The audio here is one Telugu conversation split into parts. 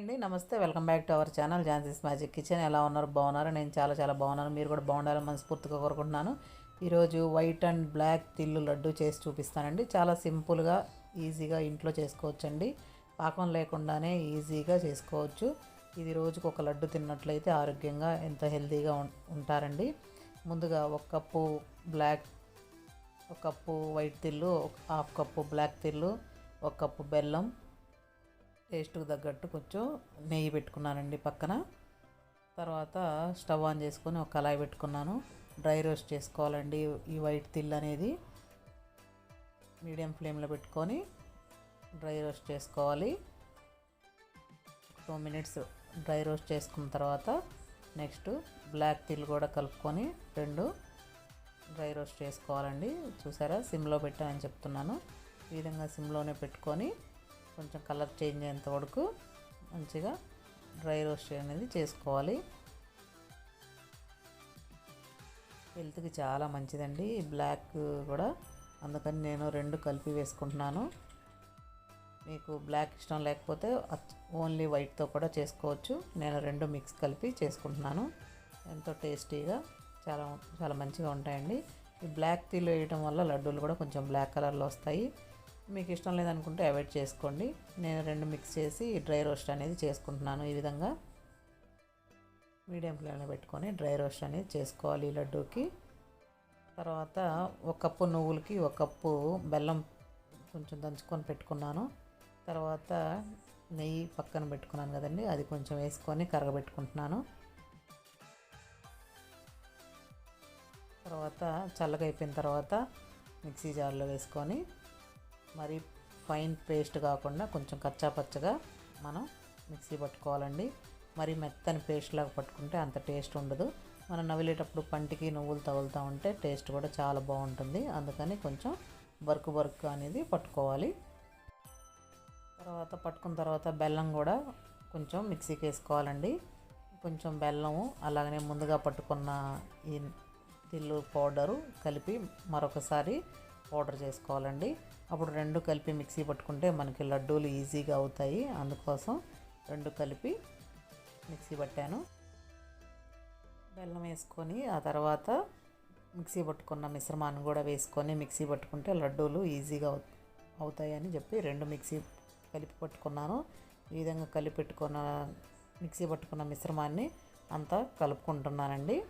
అండి. Namaste welcome back to our channel Jhansi's magic kitchen. ఎలా ఉన్నారు? బాగున్నారు? నేను చాలా చాలా బాగున్నాను. మీరు కూడా బాగుండాలని మనస్ఫూర్తిగా కోరుకుంటున్నాను. ఈరోజు వైట్ అండ్ బ్లాక్ తిల్లు లడ్డు చేసి చూపిస్తానండి. చాలా సింపుల్గా ఈజీగా ఇంట్లో చేసుకోవచ్చండి. పాకం లేకుండానే ఈజీగా చేసుకోవచ్చు. ఇది రోజుకు ఒక లడ్డు తిన్నట్లయితే ఆరోగ్యంగా ఎంత హెల్తీగా ఉం- ఉంటారండి. ముందుగా ఒక కప్పు బ్లాక్ ఒక కప్పు వైట్ తిల్లు హాఫ్ కప్పు బ్లాక్ తిల్లు ఒక కప్పు బెల్లం టేస్ట్కి తగ్గట్టు కొంచెం నెయ్యి పెట్టుకున్నానండి పక్కన. తర్వాత స్టవ్ ఆన్ చేసుకొని ఒక కళాయి పెట్టుకున్నాను. డ్రై రోస్ట్ చేసుకోవాలండి ఈ వైట్ తిల్ అనేది. మీడియం ఫ్లేమ్లో పెట్టుకొని డ్రై రోస్ట్ చేసుకోవాలి. టూ మినిట్స్ డ్రై రోస్ట్ చేసుకున్న తర్వాత నెక్స్ట్ బ్లాక్ తిల్ కూడా కలుపుకొని రెండు డ్రై రోస్ట్ చేసుకోవాలండి. చూసారా? సిమ్లో పెట్టానని చెప్తున్నాను. ఈ విధంగా సిమ్లోనే పెట్టుకొని కొంచెం కలర్ చేంజ్ అయ్యేంత వరకు మంచిగా డ్రై రోస్ట్ అనేది చేసుకోవాలి. హెల్త్కి చాలా మంచిదండి ఈ బ్లాక్ కూడా. అందుకని నేను రెండు కలిపి వేసుకుంటున్నాను. మీకు బ్లాక్ ఇష్టం లేకపోతే ఓన్లీ వైట్తో కూడా చేసుకోవచ్చు. నేను రెండు మిక్స్ కలిపి చేసుకుంటున్నాను. ఎంతో టేస్టీగా చాలా చాలా మంచిగా ఉంటాయండి. ఈ బ్లాక్ టీలో వేయడం వల్ల లడ్డూలు కూడా కొంచెం బ్లాక్ కలర్లో వస్తాయి. మీకు ఇష్టం లేదనుకుంటే అవాయిడ్ చేసుకోండి. నేను రెండు మిక్స్ చేసి డ్రై రోస్ట్ అనేది చేసుకుంటున్నాను ఈ విధంగా. మీడియం ఫ్లేమ్లో పెట్టుకొని డ్రై రోస్ట్ అనేది చేసుకోవాలి ఈ లడ్డూకి. తర్వాత ఒక కప్పు నువ్వులకి ఒక కప్పు బెల్లం కొంచెం దంచుకొని పెట్టుకున్నాను. తర్వాత నెయ్యి పక్కన పెట్టుకున్నాను కదండి అది కొంచెం వేసుకొని కరగబెట్టుకుంటున్నాను. తర్వాత చల్లగా అయిపోయిన తర్వాత మిక్సీ జార్లో వేసుకొని మరి ఫైన్ పేస్ట్ కాకుండా కొంచెం కచ్చా పచ్చగా మనం మిక్సీ పట్టుకోవాలండి. మరి మెత్తని పేస్ట్ లాగా పట్టుకుంటే అంత టేస్ట్ ఉండదు. మనం నవిలేటప్పుడు పంటికి నువ్వులు తగులుతూ ఉంటే టేస్ట్ కూడా చాలా బాగుంటుంది. అందుకని కొంచెం బరుకు బరుకు అనేది పట్టుకోవాలి. తర్వాత పట్టుకున్న తర్వాత బెల్లం కూడా కొంచెం మిక్సీకి వేసుకోవాలండి. కొంచెం బెల్లము అలాగనే ముందుగా పట్టుకున్న ఈ తిల్లు పౌడరు కలిపి మరొకసారి పౌడర్ చేసుకోవాలండి. అప్పుడు రెండు కలిపి మిక్సీ పట్టుకుంటే మనకి లడ్డూలు ఈజీగా అవుతాయి. అందుకోసం రెండు కలిపి మిక్సీ పట్టాను. బెల్లం వేసుకొని ఆ తర్వాత మిక్సీ పట్టుకున్న మిశ్రమాన్ని కూడా వేసుకొని మిక్సీ పట్టుకుంటే లడ్డూలు ఈజీగా అవు- అవుతాయని చెప్పి రెండు మిక్సీ కలిపి పట్టుకున్నాను. ఈ విధంగా కలిపి పెట్టుకున్న మిక్సీ పట్టుకున్న మిశ్రమాన్ని అంతా కలుపుకుంటున్నానండి.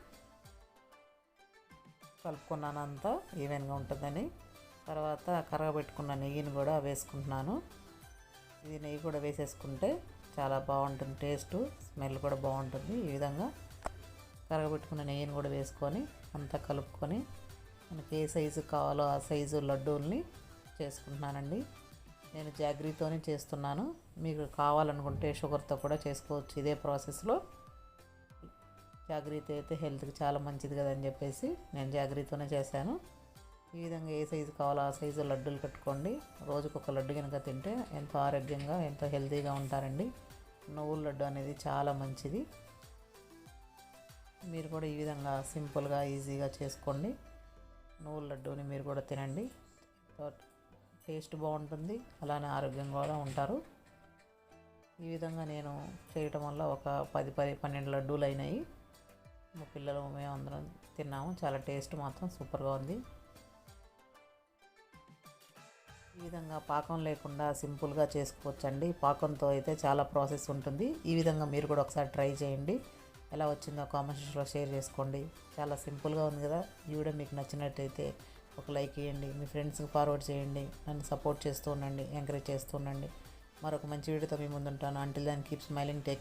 కలుపుకున్నాను అంతా ఈవెన్గా ఉంటుందని. తర్వాత కరగబెట్టుకున్న నెయ్యిని కూడా వేసుకుంటున్నాను. ఇది నెయ్యి కూడా వేసేసుకుంటే చాలా బాగుంటుంది టేస్ట్ స్మెల్ కూడా బాగుంటుంది. ఈ విధంగా కరగబెట్టుకున్న నెయ్యిని కూడా వేసుకొని అంతా కలుపుకొని మనకి ఏ సైజు కావాలో ఆ సైజు లడ్డూల్ని చేసుకుంటున్నానండి. నేను జాగ్రీతోనే చేస్తున్నాను. మీకు కావాలనుకుంటే షుగర్తో కూడా చేసుకోవచ్చు. ఇదే ప్రాసెస్లో జాగ్రత్త అయితే హెల్త్కి చాలా మంచిది కదని చెప్పేసి నేను జాగ్రత్తతోనే చేశాను. ఈ విధంగా ఏ సైజు కావాలో ఆ సైజు లడ్డూలు కట్టుకోండి రోజుకు ఒక లడ్డు కనుక తింటే ఎంతో ఆరోగ్యంగా ఎంతో హెల్తీగా ఉంటారండి. నువ్వుల లడ్డు అనేది చాలా మంచిది. మీరు కూడా ఈ విధంగా సింపుల్గా ఈజీగా చేసుకోండి. నువ్వుల లడ్డూని మీరు కూడా తినండి. టేస్ట్ బాగుంటుంది. అలానే ఆరోగ్యంగా కూడా ఉంటారు. ఈ విధంగా నేను చేయటం వల్ల ఒక పది పది పన్నెండు లడ్డూలు అయినాయి. మా పిల్లలు మేము అందరం తిన్నాము. చాలా టేస్ట్ మాత్రం సూపర్గా ఉంది. ఈ విధంగా పాకం లేకుండా సింపుల్గా చేసుకోవచ్చండి. పాకంతో అయితే చాలా ప్రాసెస్ ఉంటుంది. ఈ విధంగా మీరు కూడా ఒకసారి ట్రై చేయండి. ఎలా వచ్చిందో కామెంట్ సెక్షన్లో షేర్ చేసుకోండి. చాలా సింపుల్గా ఉంది కదా? ఈ వీడియో మీకు నచ్చినట్టయితే ఒక లైక్ ఇవ్వండి మీ ఫ్రెండ్స్కి ఫార్వర్డ్ చేయండి. నన్ను సపోర్ట్ చేస్తూ ఉండండి. ఎంకరేజ్ చేస్తూ ఉండండి. మరొక మంచి వీడియోతో మీ ముందుంటాను. అంటిల్ దాన్ని కీప్ స్మైలింగ్ టేక్